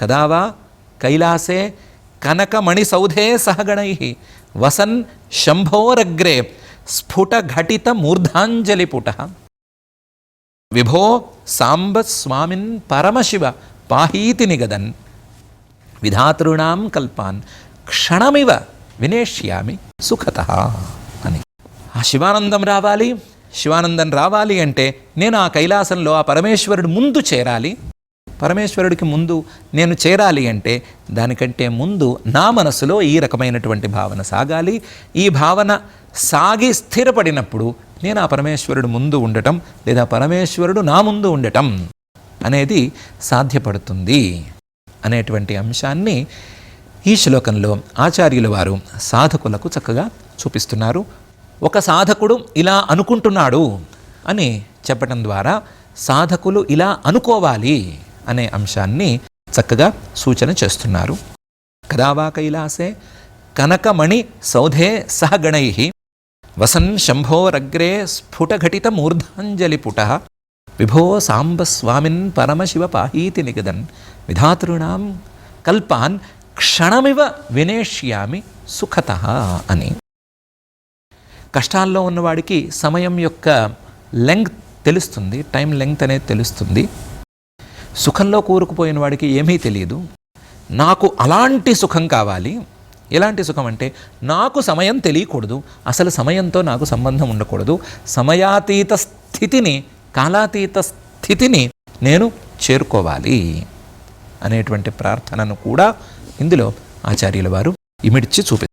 కదా వా? కైలాసే కనకమణిసౌధే సహగణై. వసన్ శంభోరగ్రే స్ఫుటఘటిత మూర్ధాంజలిపుట విభో సాంబ స్వామిన్ పరమశివ పాహీతి నిగదన్. విధాతృణాం కల్పాన్. క్షణమివ వినేష్యామి సుఖత అని. ఆ శివానందం రావాలి? శివానందం రావాలి అంటే నేను ఆ కైలాసంలో ఆ పరమేశ్వరుడు ముందు చేరాలి? పరమేశ్వరుడికి ముందు నేను చేరాలి అంటే దానికంటే ముందు నా మనసులో ఈ రకమైనటువంటి భావన సాగాలి. ఈ భావన సాగి స్థిరపడినప్పుడు నేను ఆ పరమేశ్వరుడు ముందు ఉండటం లేదా పరమేశ్వరుడు నా ముందు ఉండటం అనేది సాధ్యపడుతుంది అనేటువంటి అంశాన్ని ఈ శ్లోకంలో ఆచార్యుల వారు సాధకులకు చక్కగా చూపిస్తున్నారు. ఒక సాధకుడు ఇలా అనుకుంటున్నాడు అని చెప్పడం ద్వారా సాధకులు ఇలా అనుకోవాలి. అనే అంశాన్ని చక్కగా సూచన చేస్తున్నారు. కదావా కైలాసే కనకమణి సౌధే సహగణై వసన్ శంభోరగ్రే స్ఫుటఘటిత మూర్ధాంజలిపుట విభో సాంబస్వామిన్ పరమశివ పాహీతి నిగదన్. విధాతృణాం కల్పాన్ క్షణమివ వినేష్యామి సుఖత అని. కష్టాల్లో ఉన్నవాడికి సమయం యొక్క లెంగ్త్ తెలుస్తుంది టైం లెంగ్త్ అనేది తెలుస్తుంది. సుఖంలో కూరుకుపోయిన వాడికి ఏమీ తెలియదు. నాకు అలాంటి సుఖం కావాలి. ఎలాంటి సుఖం అంటే నాకు సమయం తెలియకూడదు. అసలు సమయంతో నాకు సంబంధం ఉండకూడదు. సమయాతీత స్థితిని కాలాతీత స్థితిని నేను చేరుకోవాలి అనేటువంటి ప్రార్థనను కూడా ఇందులో ఆచార్యుల వారు ఇమిడ్చి చూపి